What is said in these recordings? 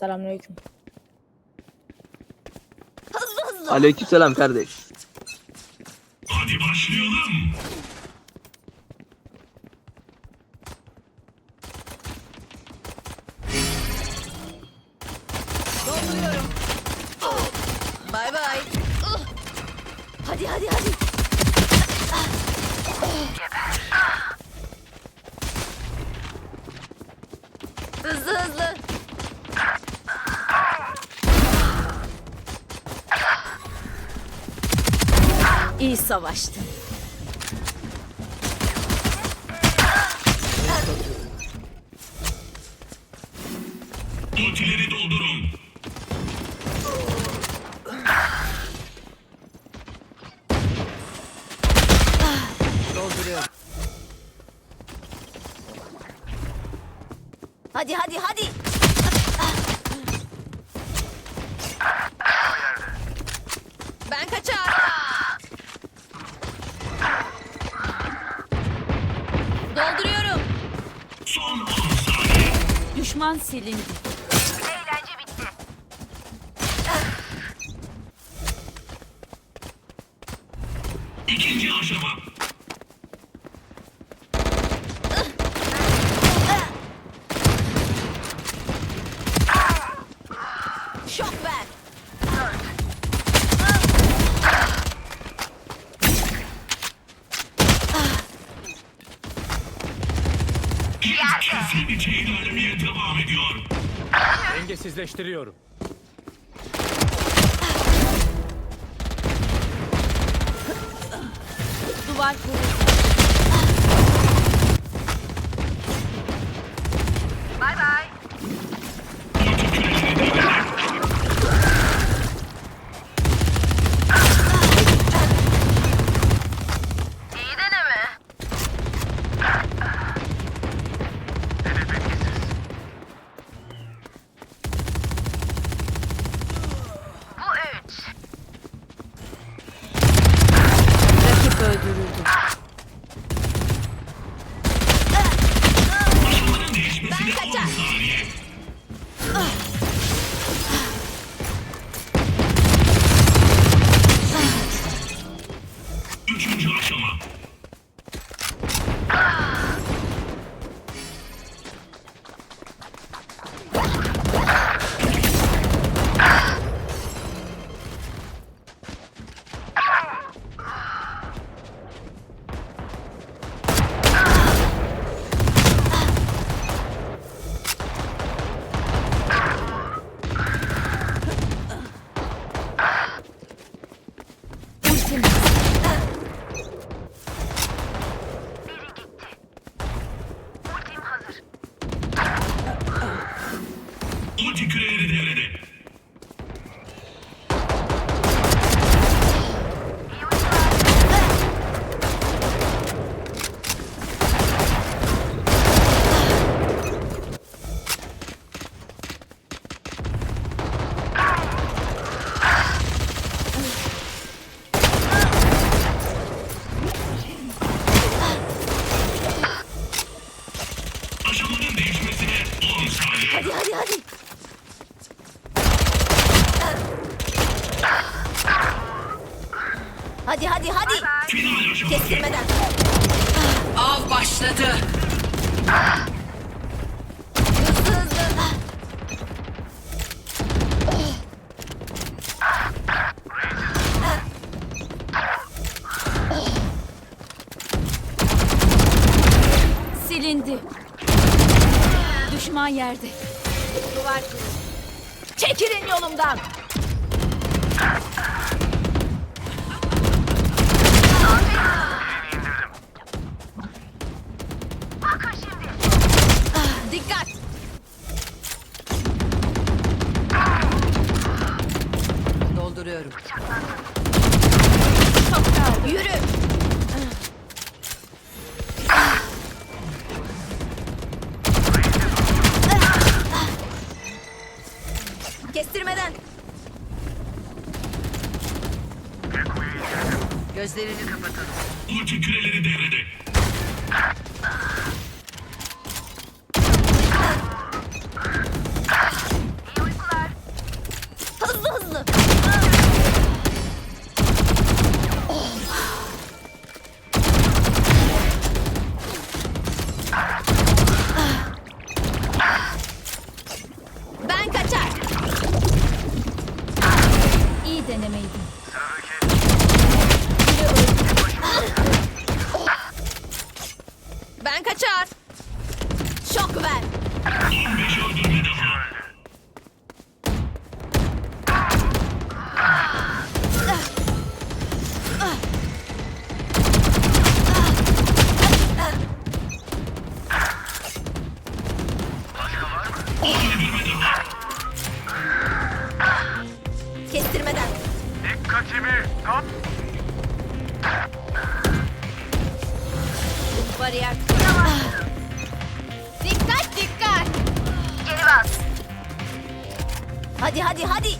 Selamünaleyküm. Hızlı hızlı. Aleykümselam kardeş. Hadi başlayalım. İyi savaştın. Ultileri doldurun. Düşman silindi. Kesinlikle ilerlemeye devam ediyor. Dengesizleştiriyorum. Duvar kuruldu. Silindi. Düşman yerde. Duvar kurulu. Çekilin yolumdan. Dikkat. Dolduruyorum. Yürü. Kestirmeden. Gözlerini kapatalım. Ulti küreleri devrede. Kestirmeden. Dikkatimi tam... Bariyer kuramaz. Dikkat dikkat. Geri bas. Hadi hadi hadi.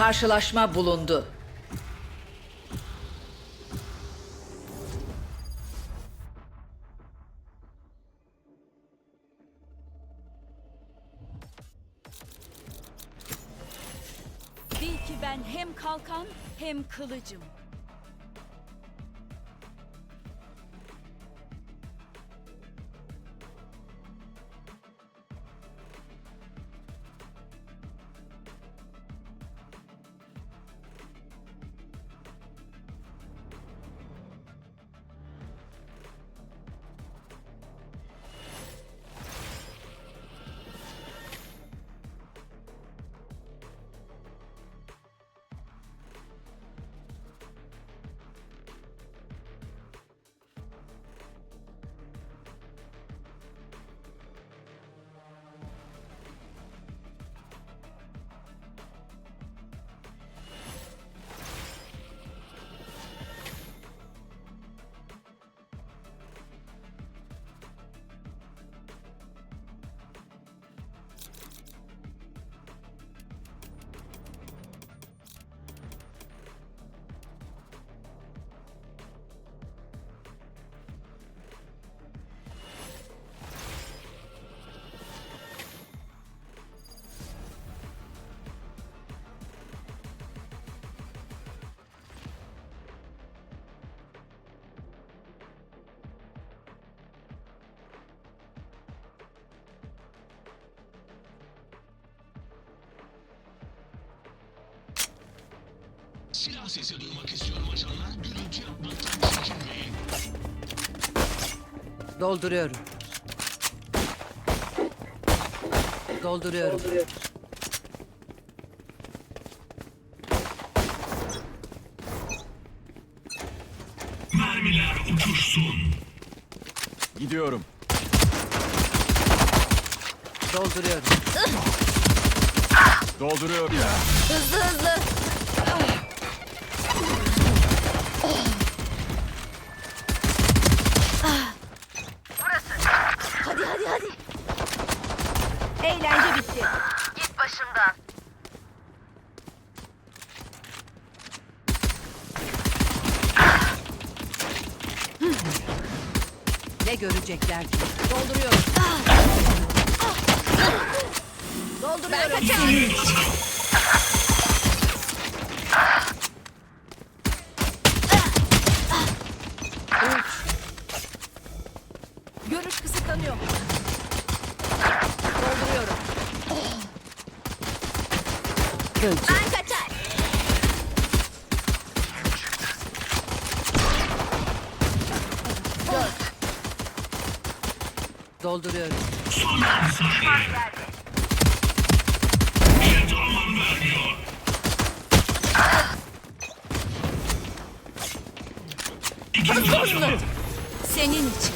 Karşılaşma bulundu. Bil ki ben hem kalkan hem kılıcım. Silah sesi duymak istiyorum ajanlar. Gürültü yapmaktan çekinmeyin. Dolduruyorum. Dolduruyorum. Mermiler uçuşsun. Gidiyorum. Dolduruyorum. Dolduruyorum. Hızlı hızlı. Hadi hadi hadi. Eğlence bitti. Git başımdan. Ne görecekler? Dolduruyorum. Dolduruyorum. Ben kaçar. Görüş kısıtlanıyor. Dolduruyorum. Ben kaçar. Dört. Dolduruyorum. Son 10 saniye. Jet aman vermiyor. İkinci aşama. Senin için.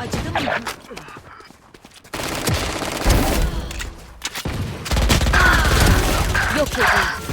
Acıdı mı? yerde.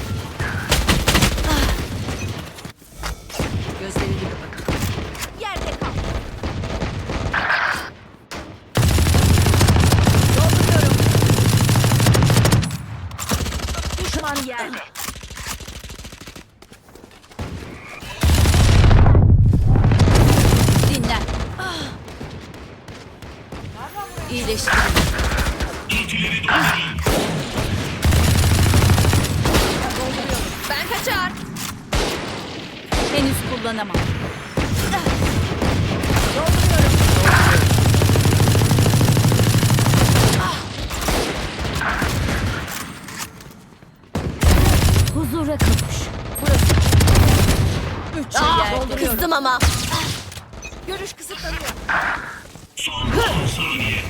Görüş kısıtlanıyor. Son 10 saniye.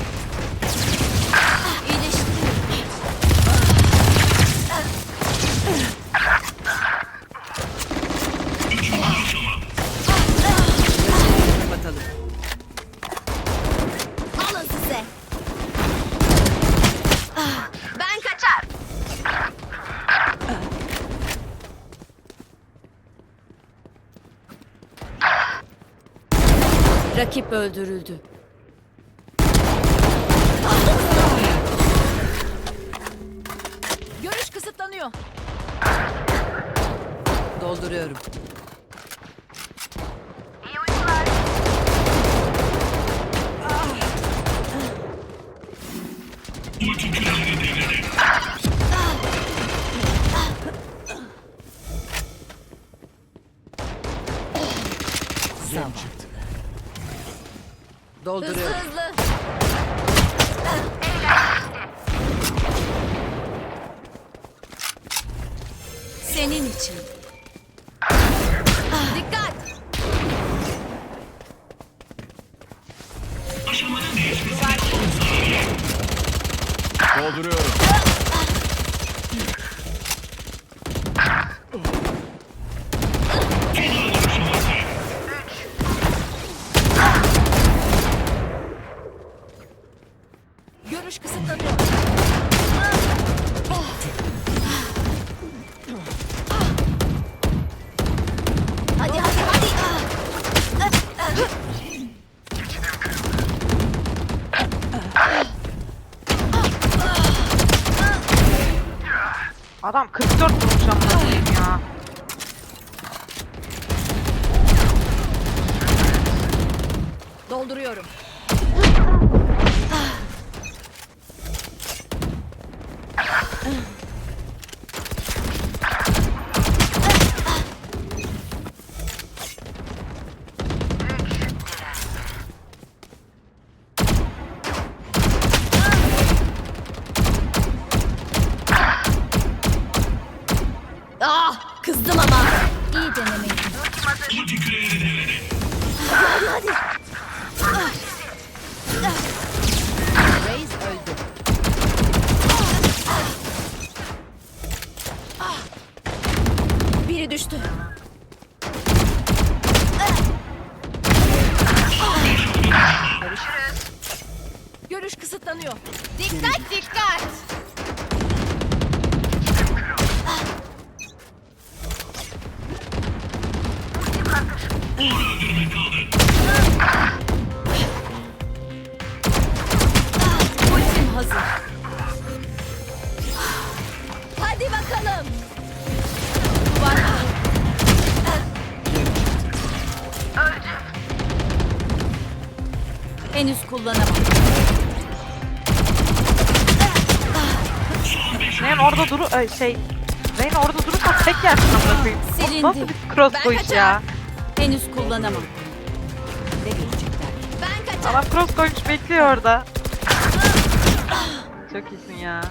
Rakip öldürüldü. Görüş kısıtlanıyor. Dolduruyorum. Dolduruyorum. Hızlı. Senin için. Görüş kısıtlanıyor. Hadi hadi hadi. Adam 44 vurmuş amına koyayım ya. Dolduruyorum. Hazır. Hadi bakalım. Henüz kullanamam. Benim orada duru ay, şey Zeyn orada durursa tek yersin amına koyayım. Silindi. Nasıl bir cross bu iş ya? Henüz kullanamam. Ne görecekler? Ben kaçar. Adam cross koymuş bekliyor orada. Çok iyisin ya.